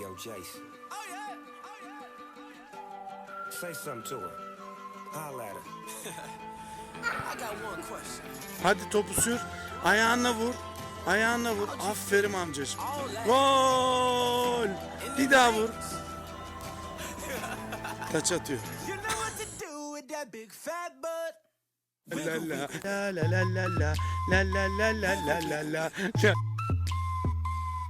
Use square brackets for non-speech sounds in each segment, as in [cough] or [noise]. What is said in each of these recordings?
yo, Jason. Say something to her. Holla at her. [laughs] I got one question. Hadi topu sür. Ayağınla vur. Ayağınla vur. Aferin amcacığım. Gol. Bir daha vur. [laughs] Taç atıyor. La la la la la la la la la la la la la.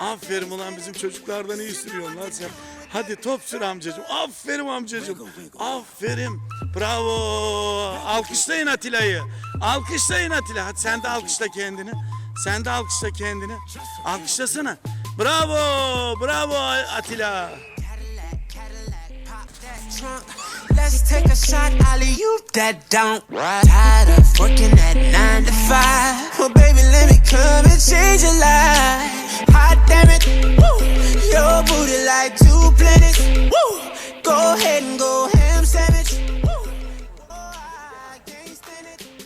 aferin ulan bizim çocuklardan iyi sürüyorsun lan sen. Hadi top sür amcacım aferin amcacım aferin. Bravo. Alkışlayın Atilla'yı alkışlayın Atilla hadi sen de alkışla kendini. Sen de alkışla kendini. Alkışlasana. Bravo. Bravo Atilla. Let's take a shot, alley you that don't Tired of working at nine to five. Well, baby, let me come and change your life.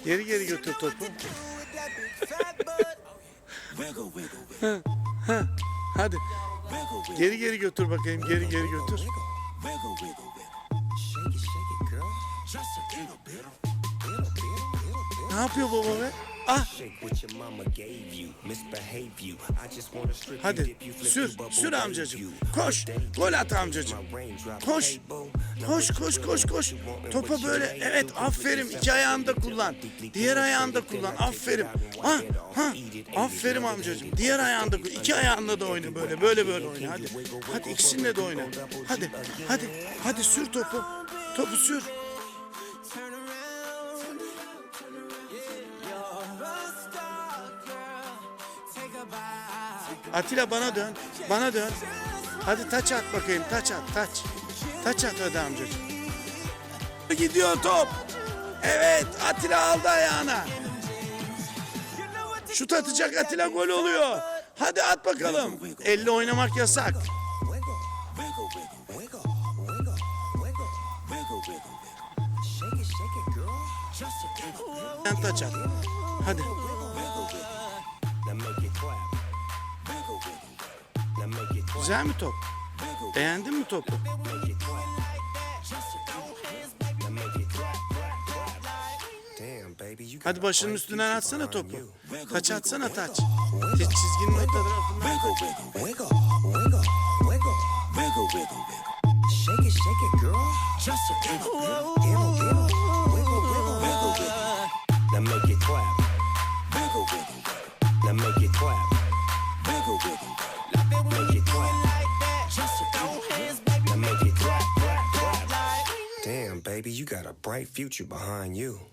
Geri geri götür topu. hadi. Geri geri götür bakayım. Geri geri götür. Ne yapıyor baba be? Hadi sür, sür amcacığım. Koş, gol at amcacığım. Koş, koş, koş, koş, koş. Topa böyle, evet aferin. İki ayağında kullan. Diğer ayağında kullan, aferin. Ha, ha, aferin amcacığım. Diğer ayağında kullan. İki ayağında da oyna böyle, böyle böyle oyna. Hadi, hadi ikisinle de oyna. Hadi, hadi, hadi sür topu. Topu sür. Atilla bana dön. Bana dön. Hadi taç at bakayım. Taç at taç. Taç at hadi amcacığım. Gidiyor top. Evet Atilla aldı ayağına. Şut atacak Atilla gol oluyor. Hadi at bakalım. Elle oynamak yasak. Wiggle, wiggle, wiggle, wiggle, Güzel mi top? Beğendin mi topu? Hadi başının üstünden atsana topu. Taç atsana taç. Hiç çizginin o tarafından Now make it clap. Wiggle, wiggle. Baby, you got a bright future behind you.